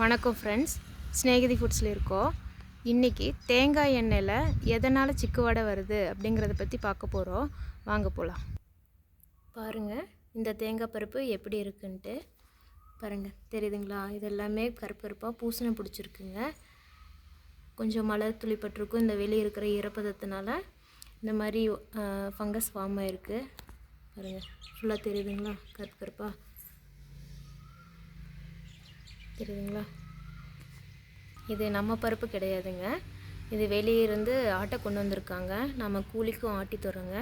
வணக்கம் ஃப்ரெண்ட்ஸ் ஸ்நேகிதி ஃபுட்ஸில் இருக்கோம். இன்றைக்கி தேங்காய் எண்ணெயில் எதனால் சிக்கு வடை வருது அப்படிங்கிறத பற்றி பார்க்க போகிறோம் வாங்க போகலாம் பாருங்கள் இந்த தேங்காய் பருப்பு எப்படி இருக்குன்ட்டு. பாருங்கள் தெரியுதுங்களா? இது எல்லாமே கருப்பு கருப்பாக பிடிச்சிருக்குங்க. கொஞ்சம் மழை துளிப்பட்டிருக்கும் இந்த வெளியே இருக்கிற ஈரப்பதத்தினால இந்த மாதிரி ஃபங்கஸ் ஃபார்ம் ஆகிருக்கு பாருங்கள் ஃபுல்லாக தெரியுதுங்களா? கருப்பு கருப்பாக தெரியுதுங்களா இது நம்ம பருப்பு கிடையாதுங்க. இது வெளியிருந்து ஆட்டை கொண்டு வந்திருக்காங்க. நம்ம கூலிக்கும் ஆட்டி தரோங்க.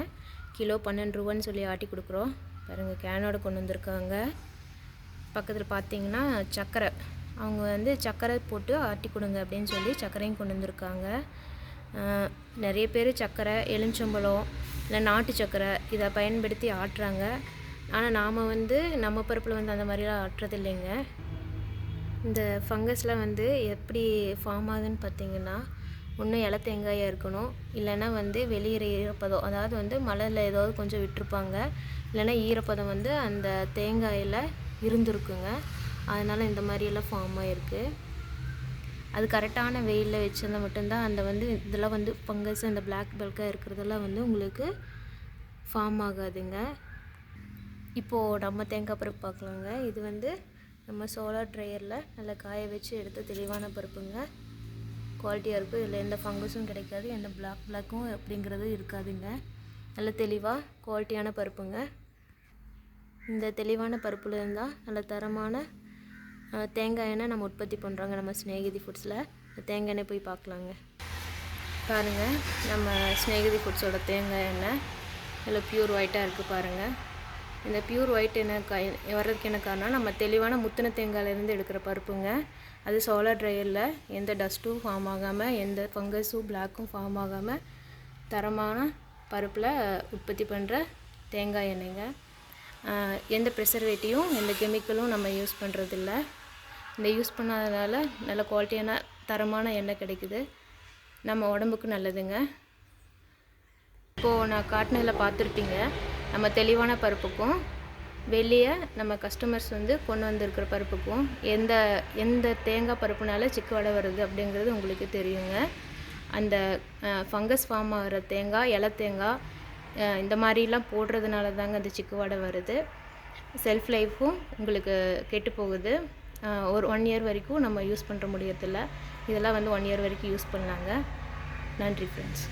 கிலோ பன்னெண்டு ரூபான்னு சொல்லி ஆட்டி கொடுக்குறோம். பாருங்கள் கேனோட கொண்டு வந்திருக்காங்க. பக்கத்தில் பார்த்தீங்கன்னா சர்க்கரை அவங்க வந்து சர்க்கரை போட்டு ஆட்டி கொடுங்க அப்படின்னு சொல்லி சர்க்கரையும் கொண்டு வந்திருக்காங்க. நிறைய பேர் சர்க்கரை எலுமிச்சம்பழம் இல்லை நாட்டு சர்க்கரை இதை பயன்படுத்தி ஆட்டுறாங்க. ஆனால் நாம் வந்து நம்ம பருப்பில் வந்து அந்த மாதிரிலாம் ஆட்டுறது இல்லைங்க இந்த ஃபங்கஸ்லாம் வந்து எப்படி ஃபார்ம் ஆகுதுன்னு பார்த்தீங்கன்னா ஒன்று இலை தேங்காயாக இருக்கணும். இல்லைன்னா வந்து வெளியிற ஈரப்பதம். அதாவது வந்து மலையில் ஏதாவது கொஞ்சம் விட்டுருப்பாங்க. இல்லைன்னா ஈரப்பதம் வந்து அந்த தேங்காயில் இருந்திருக்குங்க. அதனால் இந்த மாதிரியெல்லாம் ஃபார்ம் ஆகிருக்கு அது கரெக்டான வெயிலில் வச்சிருந்தா மட்டும்தான் அந்த வந்து இதெல்லாம் வந்து ஃபங்கஸ் அந்த பிளாக் பல்காக இருக்கிறதெல்லாம் வந்து உங்களுக்கு ஃபார்ம் ஆகாதுங்க. இப்போது நம்ம தேங்காய் பருப்பு பார்க்கலாங்க. இது வந்து நம்ம சோலார் ட்ரையரில் நல்லா காய வச்சு எடுத்து தெளிவான பருப்புங்க. குவாலிட்டியாக இருக்கும். இதில் எந்த ஃபங்கஸும் கிடைக்காது. எந்த பிளாக் பிளாக்கும் அப்படிங்கிறது இருக்காதுங்க. நல்ல தெளிவாக குவாலிட்டியான பருப்புங்க. இந்த தெளிவான பருப்பில் இருந்தால் நல்ல தரமான தேங்காய் எண்ணெய் நம்ம உற்பத்தி பண்ணுறாங்க நம்ம ஸ்நேகிதி ஃபுட்ஸில் தேங்காய் எண்ணெய் போய் பார்க்கலாங்க பாருங்கள் நம்ம ஸ்நேகிதி ஃபுட்ஸோட தேங்காய் எண்ணெய் நல்ல ப்யூர் ஒயிட்டாக இருக்குது பாருங்கள் இந்த பியூர் ஒயிட் என்ன வர்றதுக்கு என்ன காரணம் நம்ம தெளிவான முத்தின தேங்காயிலேருந்து எடுக்கிற பருப்புங்க. அது சோலார் ட்ரையரில் எந்த டஸ்ட்டும் ஃபார்ம் ஆகாமல் எந்த ஃபங்கஸும் பிளாக்கும் ஃபார்ம் ஆகாமல் தரமான பருப்பில் உற்பத்தி பண்ணுற தேங்காய் எண்ணெய்ங்க. எந்த ப்ரிசர்வேட்டிவும் எந்த கெமிக்கலும் நம்ம யூஸ் பண்ணுறதில்ல இந்த யூஸ் பண்ணாதனால நல்ல குவாலிட்டியான தரமான எண்ணெய் கிடைக்குது. நம்ம உடம்புக்கு நல்லதுங்க. இப்போது நான் காட்டினதில் பார்த்துருப்பீங்க. நம்ம தெளிவான பருப்புக்கும் வெளியே நம்ம கஸ்டமர்ஸ் வந்து கொண்டு வந்திருக்கிற பருப்புக்கும் எந்த எந்த தேங்காய் பருப்புனால சிக்கு வடை வருது அப்படிங்கிறது உங்களுக்கு தெரியுங்க. அந்த ஃபங்கஸ் ஃபார்ம் ஆகிற தேங்காய் இலை தேங்காய் இந்த மாதிரிலாம் போடுறதுனால தாங்க அந்த சிக்கு வடை வருது. செல்ஃப் லைஃப்பும் உங்களுக்கு கெட்டு போகுது. ஒரு ஒன் இயர் வரைக்கும் நம்ம யூஸ் பண்ணுற முடியறதில்ல. இதெல்லாம் வந்து ஒன் இயர் வரைக்கும் யூஸ் பண்ணலாங்க. நன்றி ஃப்ரெண்ட்ஸ்